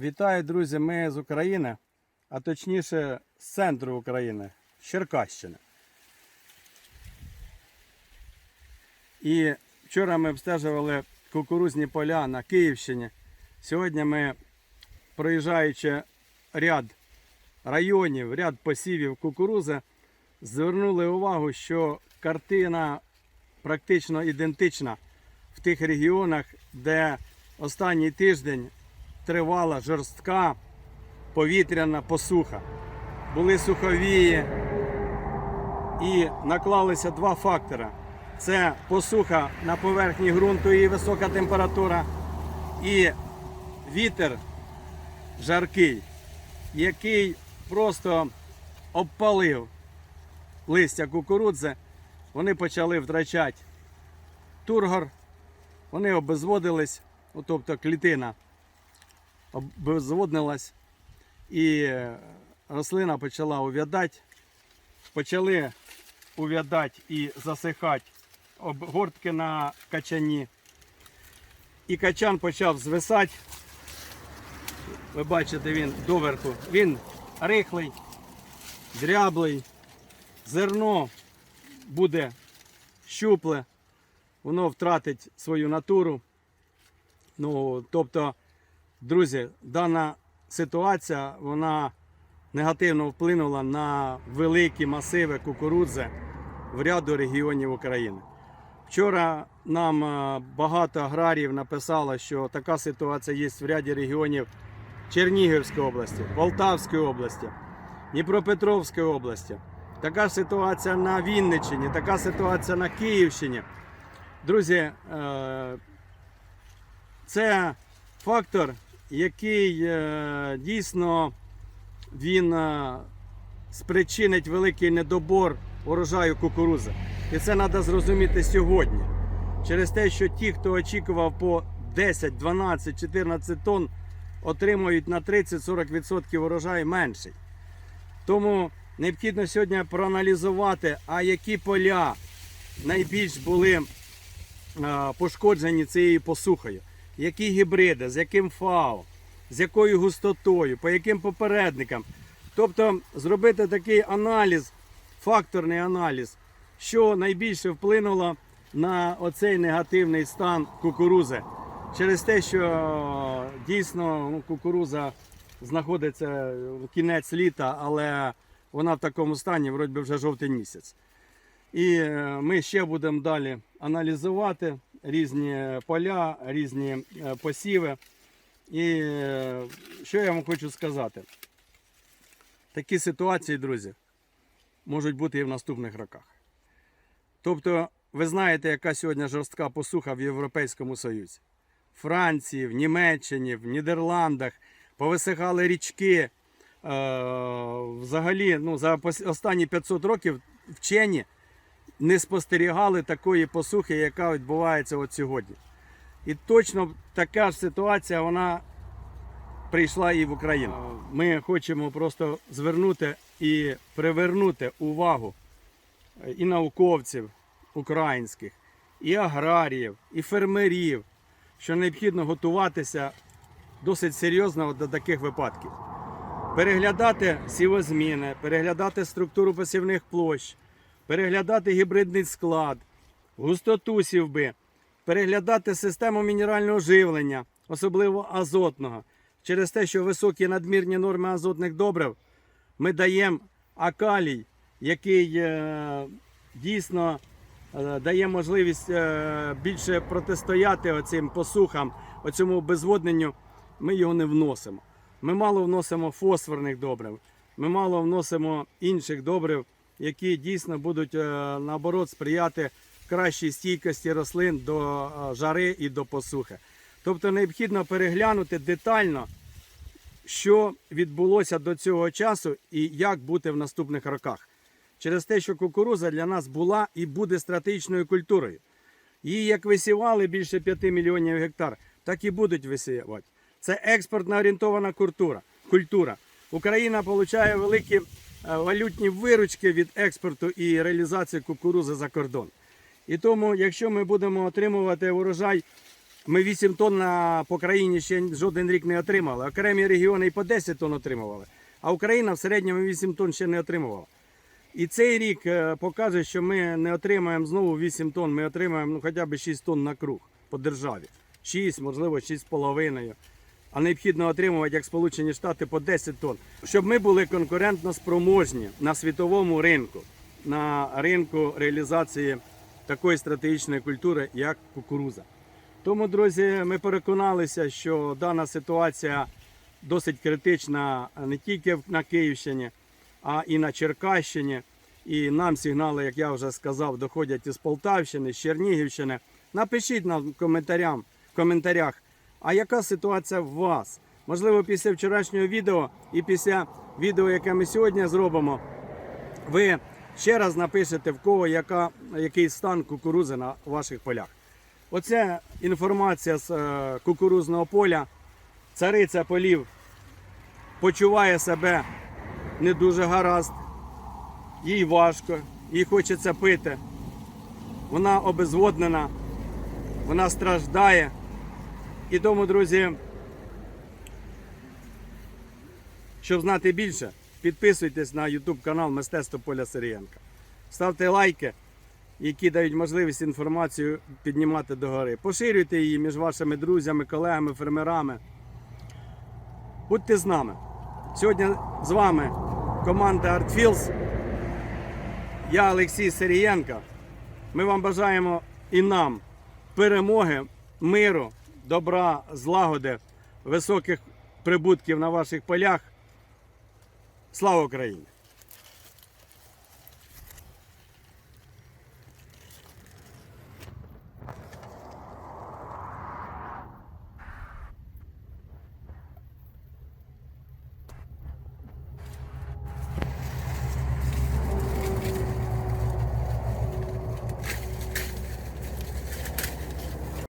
Вітаю, друзі! Ми з України, а точніше з центру України, з Черкащини. І вчора ми обстежували кукурузні поля на Київщині. Сьогодні ми, проїжджаючи ряд районів, ряд посівів кукурузи, звернули увагу, що картина практично ідентична в тих регіонах, де останній тиждень тривала жорстка повітряна посуха. Були суховії і наклалися два фактори. Це посуха на поверхні ґрунту і висока температура, і вітер жаркий, який просто обпалив листя кукурудзи. Вони почали втрачати тургор, вони обезводились, ну, тобто клітина обезводнилась, і е, рослина почала увядати, почали увядати і засихати обгортки на качані. І качан почав звисати. Ви бачите, він доверху. Він рихлий, дряблий, зерно буде щупле, воно втратить свою натуру. Ну, тобто, друзі, дана ситуація вона негативно вплинула на великі масиви кукурудзи в ряду регіонів України. Вчора нам е, багато аграріїв написало, що така ситуація є в ряді регіонів Чернігівської області, Полтавської області, Дніпропетровської області. Така ж ситуація на Вінниччині, така ситуація на Київщині. Друзі, е, це фактор, який е, дійсно він е, спричинить великий недобор урожаю кукурузи. І це треба зрозуміти сьогодні. Через те, що ті, хто очікував по 10, 12, 14 тонн, отримують на 30-40% урожай менший. Тому необхідно сьогодні проаналізувати, а які поля найбільш були е, пошкоджені цією посухою, які гібриди, з яким фау, з якою густотою, по яким попередникам. Тобто зробити такий аналіз, факторний аналіз, що найбільше вплинуло на оцей негативний стан кукурузи. Через те, що дійсно ну, кукуруза знаходиться в кінець літа, але вона в такому стані, вроді вже жовтий місяць. І е, ми ще будемо далі аналізувати різні поля, різні е, посіви. І е, що я вам хочу сказати? Такі ситуації, друзі, можуть бути і в наступних роках. Тобто, ви знаєте, яка сьогодні жорстка посуха в Європейському Союзі. В Франції, в Німеччині, в Нідерландах повисихали річки. Е, взагалі, ну, за останні 500 років вчені не спостерігали такої посухи, яка відбувається от сьогодні. І точно така ж ситуація вона прийшла і в Україну. Ми хочемо просто звернути і привернути увагу і науковців українських, і аграріїв, і фермерів, що необхідно готуватися досить серйозно до таких випадків. Переглядати сівозміни, переглядати структуру посівних площ, переглядати гібридний склад, густоту сівби, переглядати систему мінерального живлення, особливо азотного. Через те, що високі надмірні норми азотних добрив, ми даємо акалій, який е, дійсно е, дає можливість е, більше протистояти оцим посухам, оцьому обезводненню, ми його не вносимо. Ми мало вносимо фосфорних добрив, ми мало вносимо інших добрив, які дійсно будуть е, наоборот сприяти кращій стійкості рослин до е, жари і до посухи. Тобто необхідно переглянути детально, що відбулося до цього часу і як бути в наступних роках. Через те, що кукуруза для нас була і буде стратегічною культурою. Її як висівали більше 5 мільйонів гектар, так і будуть висівати. Це експортно орієнтована культура. Україна отримує великі валютні виручки від експорту і реалізації кукурузи за кордон. І тому, якщо ми будемо отримувати урожай Ми 8 тонн по країні ще жоден рік не отримали. Окремі регіони і по 10 тонн отримували. А Україна в середньому 8 тонн ще не отримувала. І цей рік е, покаже, що ми не отримаємо знову 8 тонн, ми отримаємо ну, хоча б 6 тонн на круг по державі. 6, можливо, 6,5. А необхідно отримувати, як Сполучені Штати, по 10 тонн. Щоб ми були конкурентно спроможні на світовому ринку, на ринку реалізації такої стратегічної культури, як кукуруза. Тому, друзі, ми переконалися, що дана ситуація досить критична не тільки на Київщині, а і на Черкащині. І нам сигнали, як я вже сказав, доходять із Полтавщини, з Чернігівщини. Напишіть нам в коментарях, а яка ситуація в вас? Можливо, після вчорашнього відео і після відео, яке ми сьогодні зробимо, ви ще раз напишете, в кого яка, який стан кукурузи на ваших полях. Оце інформація з е, кукурузного поля. Цариця полів почуває себе не дуже гаразд, їй важко, їй хочеться пити. Вона обезводнена, вона страждає. І тому, друзі, щоб знати більше, підписуйтесь на YouTube канал Мистецтво Поля Сирієнка. Ставте лайки, які дають можливість інформацію піднімати догори. Поширюйте її між вашими друзями, колегами, фермерами. Будьте з нами. Сьогодні з вами команда ArtFields. Я Олексій Сирієнко. Ми вам бажаємо і нам перемоги, миру, добра, злагоди, високих прибутків на ваших полях. Слава Україні!